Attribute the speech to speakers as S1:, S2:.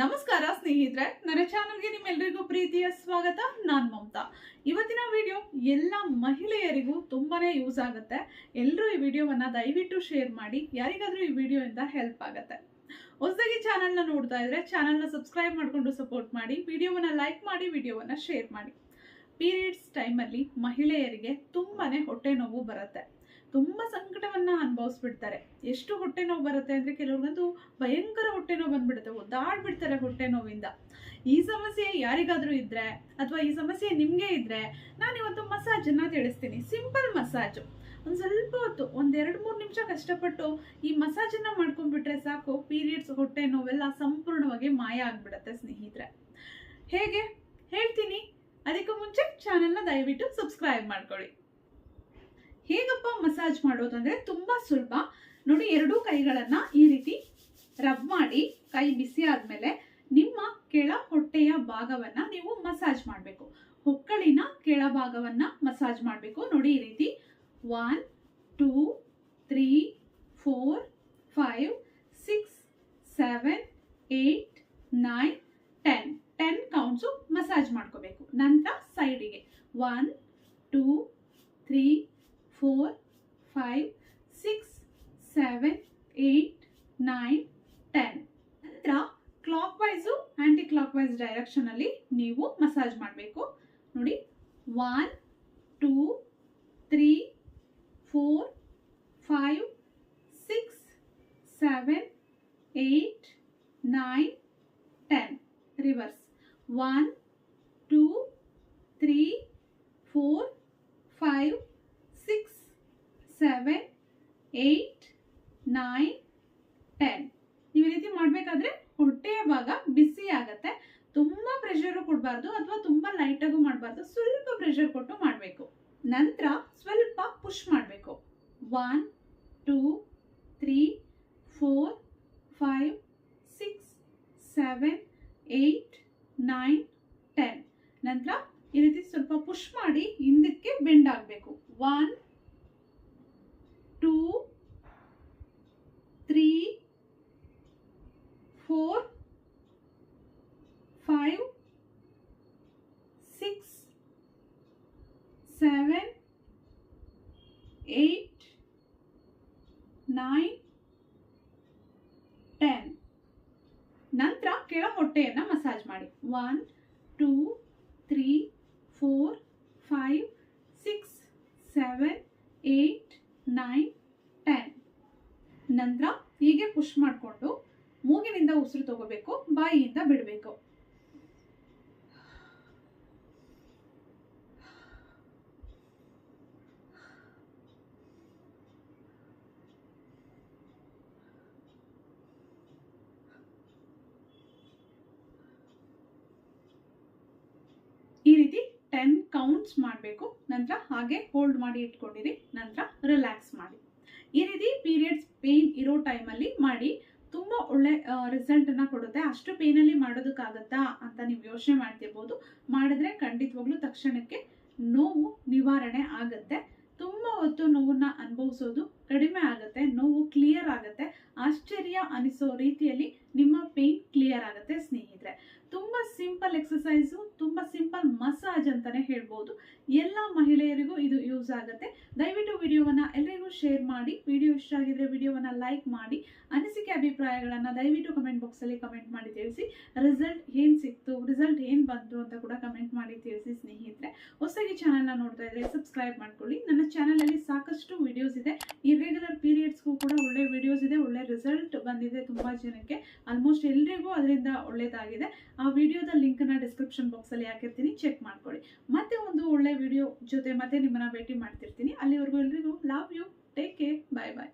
S1: ನಮಸ್ಕಾರ ಸ್ನೇಹಿತರೆ ನನ್ನ ಚಾನಲ್ಗೆ ನಿಮ್ಮೆಲ್ಲರಿಗೂ ಪ್ರೀತಿಯ ಸ್ವಾಗತ. ನಾನು ಮಮತಾ. ಇವತ್ತಿನ ವಿಡಿಯೋ ಎಲ್ಲ ಮಹಿಳೆಯರಿಗೂ ತುಂಬಾನೇ ಯೂಸ್ ಆಗುತ್ತೆ. ಎಲ್ಲರೂ ಈ ವಿಡಿಯೋವನ್ನ ದಯವಿಟ್ಟು ಶೇರ್ ಮಾಡಿ, ಯಾರಿಗಾದರೂ ಈ ವಿಡಿಯೋಯಿಂದ ಹೆಲ್ಪ್ ಆಗುತ್ತೆ. ಹೊಸದಾಗಿ ಚಾನಲ್ನ ನೋಡ್ತಾ ಇದ್ರೆ ಚಾನಲ್ನ ಸಬ್ಸ್ಕ್ರೈಬ್ ಮಾಡಿಕೊಂಡು ಸಪೋರ್ಟ್ ಮಾಡಿ, ವಿಡಿಯೋವನ್ನ ಲೈಕ್ ಮಾಡಿ, ವಿಡಿಯೋವನ್ನ ಶೇರ್ ಮಾಡಿ. ಪೀರಿಯಡ್ಸ್ ಟೈಮಲ್ಲಿ ಮಹಿಳೆಯರಿಗೆ ತುಂಬಾನೇ ಹೊಟ್ಟೆ ನೋವು ಬರುತ್ತೆ. ತುಂಬಾ ಸಂಕಟವನ್ನ ಅನುಭವಿಸ್ಬಿಡ್ತಾರೆ. ಎಷ್ಟು ಹೊಟ್ಟೆ ನೋವು ಬರುತ್ತೆ ಅಂದ್ರೆ ಕೆಲವ್ರಿಗಂತೂ ಭಯಂಕರ ಹೊಟ್ಟೆ ನೋವು ಬಂದ್ಬಿಡುತ್ತೆ, ಒದ್ದಾಡ್ಬಿಡ್ತಾರೆ ಹೊಟ್ಟೆ ನೋವಿಂದ ಈ ಸಮಸ್ಯೆ ಯಾರಿಗಾದ್ರೂ ಇದ್ರೆ ಅಥವಾ ಈ ಸಮಸ್ಯೆ ನಿಮ್ಗೆ ಇದ್ರೆ ನಾನು ಇವತ್ತು ಮಸಾಜ್ ಅನ್ನ ತಿಳಿಸ್ತೀನಿ. Simple massage. ಒಂದ್ ಸ್ವಲ್ಪ ಹೊತ್ತು, ಒಂದ್ ಎರಡ್ ಮೂರ್ ನಿಮಿಷ ಕಷ್ಟಪಟ್ಟು ಈ ಮಸಾಜ್ ಅನ್ನ ಮಾಡ್ಕೊಂಡ್ಬಿಟ್ರೆ ಸಾಕು, ಪೀರಿಯಡ್ಸ್ ಹೊಟ್ಟೆ ನೋವೆಲ್ಲ ಸಂಪೂರ್ಣವಾಗಿ ಮಾಯ ಆಗ್ಬಿಡತ್ತೆ ಸ್ನೇಹಿತರೆ. ಹೇಗೆ? ಹೇಳ್ತೀನಿ. ಅದಕ್ಕೂ ಮುಂಚೆ ಚಾನೆಲ್ನ ದಯವಿಟ್ಟು ಸಬ್ಸ್ಕ್ರೈಬ್ ಮಾಡ್ಕೊಳ್ಳಿ. ಹೇಗಪ್ಪ ಮಸಾಜ್ ಮಾಡೋದು ಅಂದ್ರೆ ತುಂಬಾ ಸುಲಭ. ನೋಡಿ, ಎರಡೂ ಕೈಗಳನ್ನ ಈ ರೀತಿ ರಬ್ ಮಾಡಿ, ಕೈ ಬಿಸಿ ಆದಮೇಲೆ ನಿಮ್ಮ ಕೆಳ ಹೊಟ್ಟೆಯ ಭಾಗವನ್ನ ನೀವು ಮಸಾಜ್ ಮಾಡಬೇಕು. ಹೊಕ್ಕಳಿನ ಕೆಳ ಭಾಗವನ್ನ ಮಸಾಜ್ ಮಾಡಬೇಕು. ನೋಡಿ, ಈ ರೀತಿ one two three four five six seven eight nine ten ten counts massage ಮಾಡ್ಕೋಬೇಕು. ನಂತರ ಸೈಡಿಗೆ one two three four five six seven eight nine ten ನಂತರ clockwise anticlockwise direction ಅಲ್ಲಿ ನೀವು ಮಸಾಜ್ ಮಾಡಬೇಕು. ನೋಡಿ one two three four five six seven eight nine ten reverse one two three four five six seven eight nine ten ನೀವು ಈ ರೀತಿ ಮಾಡಬೇಕಾದ್ರೆ ಹೊಟ್ಟೆಯ ಭಾಗ ಬಿಸಿ ಆಗತ್ತೆ. ತುಂಬಾ ಪ್ರೆಷರು ಕೊಡಬಾರ್ದು ಅಥವಾ ತುಂಬಾ ಲೈಟಾಗೂ ಮಾಡಬಾರ್ದು. ಸ್ವಲ್ಪ ಪ್ರೆಷರ್ ಕೊಟ್ಟು ಮಾಡಬೇಕು. ನಂತರ ಸ್ವಲ್ಪ ಪುಷ್ ಮಾಡಬೇಕು. One two three four five six seven eight nine ten ನಂತರ ಈ ರೀತಿ ಸ್ವಲ್ಪ ಪುಷ್ ಮಾಡಿ ಹಿಂದಕ್ಕೆ ಬೆಂಡ್ ಆಗಬೇಕು. One two three four five six seven eight nine ten ನಂತರ ಕೆಳ ಹೊಟ್ಟೆಯನ್ನು ಮಸಾಜ್ ಮಾಡಿ. One two three four five six seven eight nine ten ನಂತರ ಹೀಗೆ ಪುಷ್ ಮಾಡಿಕೊಂಡು ಮೂಗಿನಿಂದ ಉಸಿರು ತಗೋಬೇಕು, ಬಾಯಿಯಿಂದ ಬಿಡಬೇಕು ಈ ರೀತಿ ಟೆನ್ ಮಾಡಬೇಕು, ನಂತರ ಹಾಗೆ ಹೋಲ್ಡ್ ಮಾಡಿ ಇಟ್ಕೊಂಡಿರಿ, ನಂತರ ರಿಲ್ಯಾಕ್ಸ್ ಮಾಡಿ. ಈ ರೀತಿ ಪೀರಿಯಡ್ಸ್ ಪೇನ್ ಇರೋ ಟೈಮಲ್ಲಿ ಮಾಡಿ, ತುಂಬ ಒಳ್ಳೆ ರಿಸಲ್ಟನ್ನು ಕೊಡುತ್ತೆ. ಅಷ್ಟು ಪೇನಲ್ಲಿ ಮಾಡೋದಕ್ಕಾಗತ್ತಾ ಅಂತ ನೀವು ಯೋಚನೆ ಮಾಡ್ತಿರ್ಬೋದು. ಮಾಡಿದ್ರೆ ಖಂಡಿತವಾಗ್ಲೂ ತಕ್ಷಣಕ್ಕೆ ನೋವು ನಿವಾರಣೆ ಆಗುತ್ತೆ. ತುಂಬ ಹೊತ್ತು ನೋವನ್ನ ಅನುಭವಿಸೋದು ಕಡಿಮೆ ಆಗುತ್ತೆ. ನೋವು ಕ್ಲಿಯರ್ ಆಗುತ್ತೆ. ಆಶ್ಚರ್ಯ ಅನಿಸೋ ರೀತಿಯಲ್ಲಿ ನಿಮ್ಮ ಪೇನ್ ಕ್ಲಿಯರ್ ಆಗುತ್ತೆ ಸ್ನೇಹಿತರೆ. ತುಂಬ ಸಿಂಪಲ್ ಎಕ್ಸಸೈಸು ಮಸಾಜ್ ಅಂತಾನೆ ಹೇಳ್ಬೋದು. ಎಲ್ಲ ಮಹಿಳೆಯರಿಗೂ ಇದು ಯೂಸ್ ಆಗುತ್ತೆ. ದಯವಿಟ್ಟು ವಿಡಿಯೋವನ್ನ ಎಲ್ಲರಿಗೂ ಶೇರ್ ಮಾಡಿ. ವಿಡಿಯೋ ಇಷ್ಟ ಆಗಿದ್ರೆ ವಿಡಿಯೋವನ್ನ ಲೈಕ್ ಮಾಡಿ. ಅನಿಸಿಕೆ ಅಭಿಪ್ರಾಯಗಳನ್ನು ದಯವಿಟ್ಟು ಕಮೆಂಟ್ ಬಾಕ್ಸಲ್ಲಿ ಕಮೆಂಟ್ ಮಾಡಿ ತಿಳಿಸಿ. ರಿಸಲ್ಟ್ ಏನು ಸಿಕ್ತು, ರಿಸಲ್ಟ್ ಏನು ಬಂತು ಅಂತ ಕೂಡ ಕಮೆಂಟ್ ಮಾಡಿ ತಿಳಿಸಿ ಸ್ನೇಹಿತರೆ. ಹೊಸದಾಗಿ ಚಾನಲ್ನ ನೋಡ್ತಾ ಇದ್ರೆ ಸಬ್ಸ್ಕ್ರೈಬ್ ಮಾಡ್ಕೊಳ್ಳಿ. ನನ್ನ ಚಾನಲಲ್ಲಿ ಸಾಕಷ್ಟು ವಿಡಿಯೋಸ್ ಇದೆ. ಈ ಪೀರಿಯಡ್ಸ್ಗೂ ಕೂಡ ಒಳ್ಳೆ ವಿಡಿಯೋಸ್ ಇದೆ ಒಳ್ಳೆ ರಿಸಲ್ಟ್ ಬಂದಿದೆ ತುಂಬ ಜನಕ್ಕೆ ಆಲ್ಮೋಸ್ಟ್ ಎಲ್ರಿಗೂ ಅದರಿಂದ ಒಳ್ಳೇದಾಗಿದೆ. ಆ ವಿಡಿಯೋದ ಲಿಂಕನ್ನು ಡಿಸ್ಕ್ರಿಪ್ಷನ್ ಬಾಕ್ಸಲ್ಲಿ ಹಾಕಿರ್ತೀನಿ ಚೆಕ್ ಮಾಡ್ಕೊಳ್ಳಿ. ಮತ್ತೆ ಒಂದು ಒಳ್ಳೆ ವಿಡಿಯೋ ಜೊತೆ ಮತ್ತೆ ನಿಮ್ಮನ್ನ ಭೇಟಿ ಮಾಡ್ತಿರ್ತೀನಿ. ಅಲ್ಲಿವರೆಗೂ ಎಲ್ರಿಗೂ love you take care bye bye